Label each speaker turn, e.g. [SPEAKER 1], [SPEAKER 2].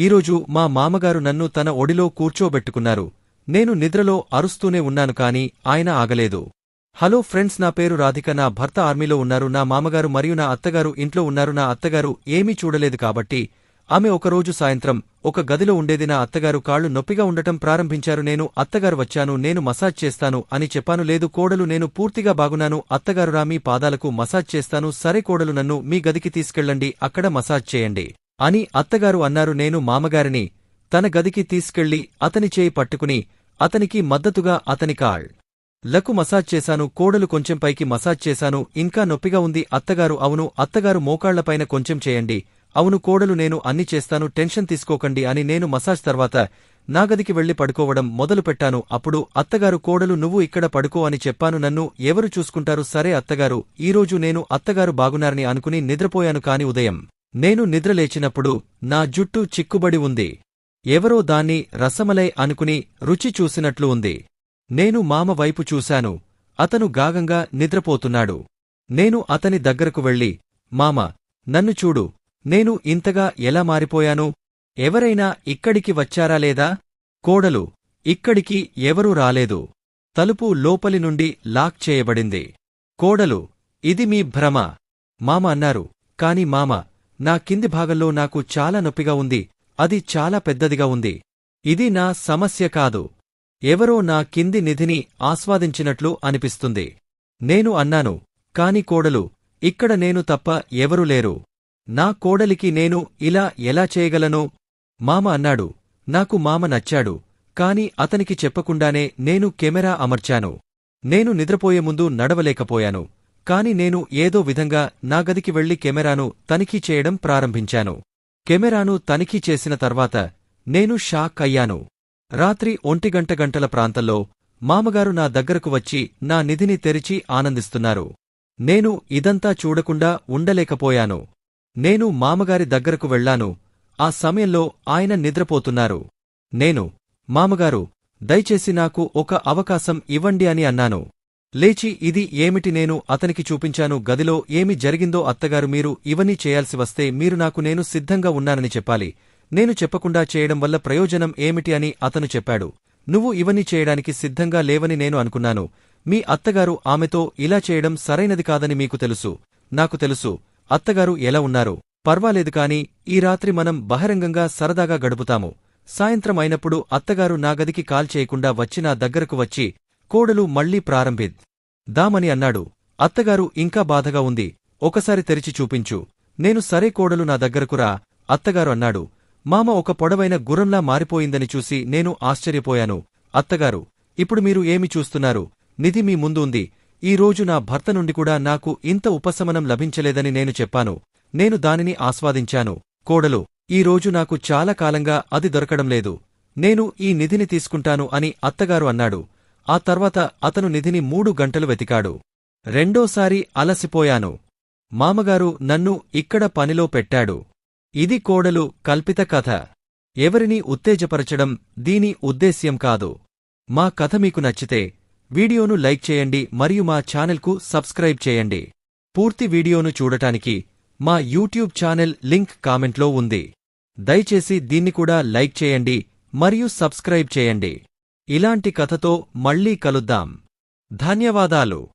[SPEAKER 1] ఈరోజు మా మామగారు నన్ను తన ఒడిలో కూర్చోబెట్టుకున్నారు. నేను నిద్రలో అరుస్తూనే ఉన్నాను కాని ఆయన ఆగలేదు. హలో ఫ్రెండ్స్ నా పేరు రాధిక. నా భర్త ఆర్మీలో ఉన్నారు. నా మామగారు మరియు నా అత్తగారు ఇంట్లో ఉన్నారు. నా అత్తగారు ఏమీ చూడలేదు కాబట్టి ఆమె ఒకరోజు సాయంత్రం ఒక గదిలో ఉండేది. నా అత్తగారు కాళ్ళు నొప్పిగా ఉండటం ప్రారంభించారు. నేను అత్తగారు వచ్చాను. నేను మసాజ్ చేస్తాను అని చెప్పాను. లేదు కోడలు నేను పూర్తిగా బాగున్నాను. అత్తగారు రా మీ పాదాలకు మసాజ్ చేస్తాను. సరే కోడలు నన్ను మీ గదికి తీసుకెళ్ళండి. అక్కడ మసాజ్ చేయండి. అని అత్తగారు అన్నారు. నేను మామగారిని తన గదికి తీసుకెళ్ళి అతని చేయి పట్టుకుని అతనికి మద్దతుగా అతని కాళ్ళకు మసాజ్ చేశాను కోడలు కొంచెం పైకి మసాజ్ చేశాను ఇంకా నొప్పిగా ఉంది. అత్తగారు అవును అత్తగారు మోకాళ్ళపైన కొంచెం చేయండి. అవును కోడలు నేను అన్ని చేస్తాను టెన్షన్ తీసుకోకండి అని నేను మసాజ్ తర్వాత నా గదికి వెళ్ళి పడుకోవడం మొదలు పెట్టాను. అప్పుడు అత్తగారు కోడలు నువ్వు ఇక్కడ పడుకో అని చెప్పాను. నన్ను ఎవరు చూసుకుంటారు? సరే అత్తగారు ఈరోజు నేను అత్తగారు బాగున్నారని అనుకుని నిద్రపోయాను కాని ఉదయం. నేను నిద్రలేచినప్పుడు నా జుట్టు చిక్కుబడి ఉంది. ఎవరో దాన్ని రసమలై అనుకుని రుచి చూసినట్లు ఉంది. నేను మామ వైపు చూశాను. అతను గాగంగా నిద్రపోతున్నాడు. నేను అతని దగ్గరకు వెళ్ళి మామ నన్ను చూడు. నేను ఇంతగా ఎలా మారిపోయాను? ఎవరైనా ఇక్కడికి వచ్చారా లేదా? కోడలు ఇక్కడికి ఎవరూ రాలేదు. తలుపు లోపలి నుండి లాక్ చేయబడింది. కోడలు ఇది మీ భ్రమ. మామ అన్నారు. కాని మామ నా కింది భాగంలో నాకు చాలా నొప్పిగా ఉంది అది చాలా పెద్దదిగా ఉంది. ఇది నా సమస్య కాదు. ఎవరో నా కింది నిధిని ఆస్వాదించినట్లు అనిపిస్తుంది. నేను అన్నాను కాని కోడలు ఇక్కడ నేను తప్ప ఎవరూ లేరు. నా కోడలికి నేను ఇలా ఎలా చేయగలను? మామ అన్నాడు నాకు మామ నచ్చాడు కాని అతనికి చెప్పకుండానే నేను కెమెరా అమర్చాను. నేను నిద్రపోయే ముందు నడవలేకపోయాను. కాని నేను ఏదో విధంగా నా గదికి వెళ్ళి కెమెరాను తనిఖీ చేయడం ప్రారంభించాను. కెమెరాను తనిఖీ చేసిన తర్వాత నేను షాక్ అయ్యాను. రాత్రి ఒంటిగంట గంటల ప్రాంతంలో మామగారు నా దగ్గరకు వచ్చి నా నిధిని తెరిచి ఆనందిస్తున్నారు. నేను ఇదంతా చూడకుండా ఉండలేకపోయాను. నేను మామగారి దగ్గరకు వెళ్ళాను ఆ సమయంలో ఆయన నిద్రపోతున్నారు. నేను మామగారు దయచేసి నాకు ఒక అవకాశం ఇవ్వండి అని అన్నాను. లేచి ఇది ఏమిటి నేను అతనికి చూపించాను? గదిలో ఏమి జరిగిందో అత్తగారు మీరు ఇవన్నీ చేయాల్సి వస్తే మీరు నాకు నేను సిద్ధంగా ఉన్నానని చెప్పాలి. నేను చెప్పకుండా చేయడం వల్ల ప్రయోజనం ఏమిటి అని అతను చెప్పాడు. నువ్వు ఇవన్నీ చేయడానికి సిద్ధంగా లేవని నేను అనుకున్నాను. మీ అత్తగారు ఆమెతో ఇలా చేయడం సరైనది కాదని మీకు తెలుసు. నాకు తెలుసు. అత్తగారు ఎలా ఉన్నారు? పర్వాలేదు కాని ఈ రాత్రి మనం బహిరంగంగా సరదాగా గడుపుతాము. సాయంత్రం అయినప్పుడు అత్తగారు నా గదికి కాల్ చేయకుండా వచ్చి నా దగ్గరకు వచ్చి కోడలు మళ్ళీ ప్రారంభిద్. దామని అన్నాడు అత్తగారు ఇంకా బాధగా ఉంది ఒకసారి తెరిచి చూపించు. నేను సరే కోడలు నా దగ్గరకురా అత్తగారు అన్నాడు. మామ ఒక పొడవైన గుర్రంలా మారిపోయిందని చూసి నేను ఆశ్చర్యపోయాను. అత్తగారు ఇప్పుడు మీరు ఏమి చూస్తున్నారు? నిధి మీ ముందు ఉంది. ఈరోజు నా భర్త నుండి కూడా నాకు ఇంత ఉపశమనం లభించలేదని నేను చెప్పాను. నేను దానిని ఆస్వాదించాను. కోడలు ఈరోజు నాకు చాలా కాలంగా అది దొరకడం లేదు. నేను ఈ నిధిని తీసుకుంటాను అని అత్తగారు అన్నాడు. ఆ తర్వాత అతను నిధిని మూడు గంటలు వెతికాడు. రెండోసారి అలసిపోయాను. మామగారు నన్ను ఇక్కడ పనిలో పెట్టాడు. ఇది కోడలు కల్పిత కథ. ఎవరిని ఉత్తేజపరచడం దీని ఉద్దేశ్యం కాదు. మా కథ మీకు నచ్చితే వీడియోను లైక్ చేయండి మరియు మా ఛానల్కు సబ్స్క్రైబ్ చేయండి. పూర్తి వీడియోను చూడటానికి మా యూట్యూబ్ ఛానల్ లింక్ కామెంట్లో ఉంది. దయచేసి దీన్ని కూడా లైక్ చేయండి మరియు సబ్స్క్రైబ్ చేయండి. ఇలాంటి కథతో మళ్ళీ కలుద్దాం. ధన్యవాదాలు.